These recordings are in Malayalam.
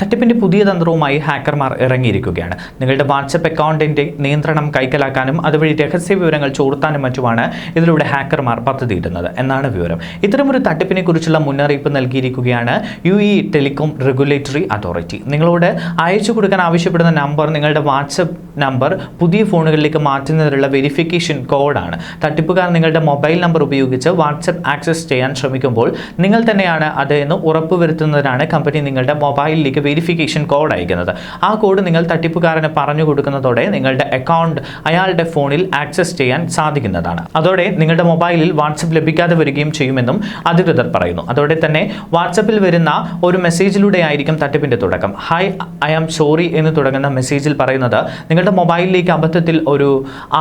തട്ടിപ്പിന്റെ പുതിയ തന്ത്രവുമായി ഹാക്കർമാർ ഇറങ്ങിയിരിക്കുകയാണ്. നിങ്ങളുടെ വാട്സപ്പ് അക്കൗണ്ടിന്റെ നിയന്ത്രണം കൈക്കലാക്കാനും അതുവഴി രഹസ്യ വിവരങ്ങൾ ചോർത്താനും മറ്റുമാണ് ഇതിലൂടെ ഹാക്കർമാർ പദ്ധതിയിടുന്നത് എന്നാണ് വിവരം. ഇത്തരമൊരു തട്ടിപ്പിനെ കുറിച്ചുള്ള മുന്നറിയിപ്പ് നൽകിയിരിക്കുകയാണ് U E telecom regulatory authority. നിങ്ങളോട് അയച്ചു കൊടുക്കാൻ ആവശ്യപ്പെടുന്ന നമ്പർ നിങ്ങളുടെ വാട്സപ്പ് നമ്പർ പുതിയ ഫോണുകളിലേക്ക് മാറ്റുന്നതിനുള്ള വെരിഫിക്കേഷൻ കോഡാണ്. തട്ടിപ്പുകാർ നിങ്ങളുടെ മൊബൈൽ നമ്പർ ഉപയോഗിച്ച് വാട്സപ്പ് ആക്സസ് ചെയ്യാൻ ശ്രമിക്കുമ്പോൾ നിങ്ങൾ തന്നെയാണ് അത് എന്ന് ഉറപ്പുവരുത്തുന്നതിനാണ് കമ്പനി നിങ്ങളുടെ മൊബൈലിലേക്ക് വെരിഫിക്കേഷൻ കോഡ് അയക്കുന്നത്. ആ കോഡ് നിങ്ങൾ തട്ടിപ്പുകാരന് പറഞ്ഞു കൊടുക്കുന്നതോടെ നിങ്ങളുടെ അക്കൗണ്ട് അയാളുടെ ഫോണിൽ ആക്സസ് ചെയ്യാൻ സാധിക്കുന്നതാണ്. അതോടെ നിങ്ങളുടെ മൊബൈലിൽ വാട്സപ്പ് ലഭിക്കാതെ വരികയും ചെയ്യുമെന്നും അധികൃതർ പറയുന്നു. അതോടെ തന്നെ വാട്സപ്പിൽ വരുന്ന ഒരു മെസ്സേജിലൂടെ ആയിരിക്കും തട്ടിപ്പിന്റെ തുടക്കം. ഹൈ ഐ ആം സോറി എന്ന് തുടങ്ങുന്ന മെസ്സേജിൽ പറയുന്നത് നിങ്ങളുടെ മൊബൈലിലേക്ക് അബദ്ധത്തിൽ ഒരു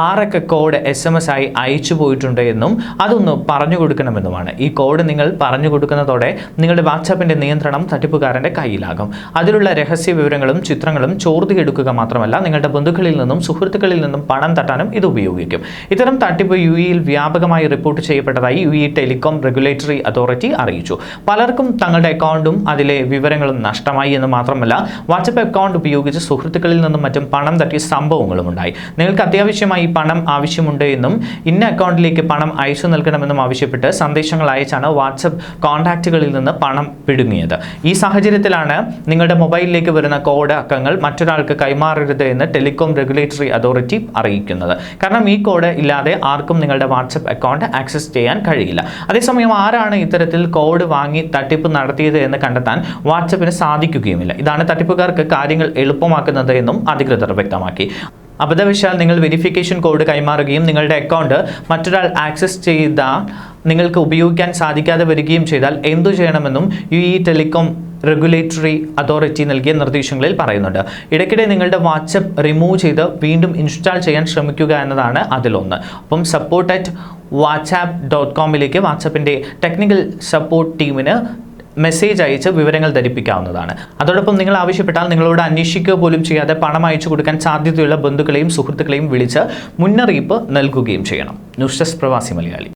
ആറക്ക കോഡ് എസ് എം എസ് ആയി അയച്ചു പോയിട്ടുണ്ട് എന്നും അതൊന്ന് പറഞ്ഞു കൊടുക്കണമെന്നുമാണ്. ഈ കോഡ് നിങ്ങൾ പറഞ്ഞു കൊടുക്കുന്നതോടെ നിങ്ങളുടെ വാട്സാപ്പിന്റെ നിയന്ത്രണം തട്ടിപ്പുകാരന്റെ കയ്യിലാകും. അതിലുള്ള രഹസ്യ വിവരങ്ങളും ചിത്രങ്ങളും ചോർത്തിയെടുക്കുക മാത്രമല്ല നിങ്ങളുടെ ബന്ധുക്കളിൽ നിന്നും സുഹൃത്തുക്കളിൽ നിന്നും പണം തട്ടാനും ഇത് ഉപയോഗിക്കും. ഇത്തരം തട്ടിപ്പ് യു ഇയിൽ വ്യാപകമായി report ചെയ്യപ്പെട്ടതായി U E telecom regulatory authority അറിയിച്ചു. പലർക്കും തങ്ങളുടെ അക്കൗണ്ടും അതിലെ വിവരങ്ങളും നഷ്ടമായി എന്ന് മാത്രമല്ല വാട്സപ്പ് അക്കൗണ്ട് ഉപയോഗിച്ച് സുഹൃത്തുക്കളിൽ നിന്നും മറ്റും പണം തട്ടിയ സംഭവങ്ങളും ഉണ്ടായി. നിങ്ങൾക്ക് അത്യാവശ്യമായി പണം ആവശ്യമുണ്ട് എന്നും ഇന്ന അക്കൗണ്ടിലേക്ക് പണം അയച്ചു നൽകണമെന്നും ആവശ്യപ്പെട്ട് സന്ദേശങ്ങൾ അയച്ചാണ് വാട്സപ്പ് കോൺടാക്റ്റുകളിൽ നിന്ന് പണം പിടുങ്ങിയത്. ഈ സാഹചര്യത്തിലാണ് നിങ്ങളുടെ മൊബൈലിലേക്ക് വരുന്ന കോഡ് അക്കങ്ങൾ മറ്റൊരാൾക്ക് കൈമാറരുത് എന്ന് ടെലികോം റെഗുലേറ്ററി അതോറിറ്റി അറിയിക്കുന്നത്. കാരണം ഈ കോഡ് ഇല്ലാതെ ആർക്കും നിങ്ങളുടെ വാട്സപ്പ് അക്കൗണ്ട് ആക്സസ് ചെയ്യാൻ കഴിയില്ല. അതേസമയം ആരാണ് ഇത്തരത്തിൽ കോഡ് വാങ്ങി തട്ടിപ്പ് നടത്തിയത് എന്ന് കണ്ടെത്താൻ വാട്സപ്പിന് സാധിക്കുകയുമില്ല? ഇതാണ് തട്ടിപ്പുകാർക്ക് കാര്യങ്ങൾ എളുപ്പമാക്കുന്നത് എന്നും അധികൃതർ വ്യക്തമാക്കി. അബദ്ധവശാൽ നിങ്ങൾ വെരിഫിക്കേഷൻ കോഡ് കൈമാറുകയും നിങ്ങളുടെ അക്കൗണ്ട് മറ്റൊരാൾ ആക്സസ് ചെയ്ത നിങ്ങൾക്ക് ഉപയോഗിക്കാൻ സാധിക്കാതെ വരികയും ചെയ്താൽ എന്തു ചെയ്യണമെന്നും ഇ ടെലികോം റെഗുലേറ്ററി അതോറിറ്റി നൽകിയ നിർദ്ദേശങ്ങളിൽ പറയുന്നുണ്ട്. ഇടയ്ക്കിടെ നിങ്ങളുടെ വാട്സപ്പ് റിമൂവ് ചെയ്ത് വീണ്ടും ഇൻസ്റ്റാൾ ചെയ്യാൻ ശ്രമിക്കുക എന്നതാണ് അതിലൊന്ന്. അപ്പം സപ്പോർട്ട് അറ്റ് വാട്സാപ്പ് ഡോട്ട് കോമിലേക്ക് വാട്സപ്പിന്റെ ടെക്നിക്കൽ സപ്പോർട്ട് ടീമിന് മെസ്സേജ് അയച്ച് വിവരങ്ങൾ ധരിപ്പിക്കാവുന്നതാണ്. അതോടൊപ്പം നിങ്ങൾ ആവശ്യപ്പെട്ടാൽ നിങ്ങളോട് അന്വേഷിക്കുക പോലും ചെയ്യാതെ പണം അയച്ചു കൊടുക്കാൻ സാധ്യതയുള്ള ബന്ധുക്കളെയും സുഹൃത്തുക്കളെയും വിളിച്ച് മുന്നറിയിപ്പ് നൽകുകയും ചെയ്യണം. ന്യൂസ് ഡെസ്ക് പ്രവാസി മലയാളി.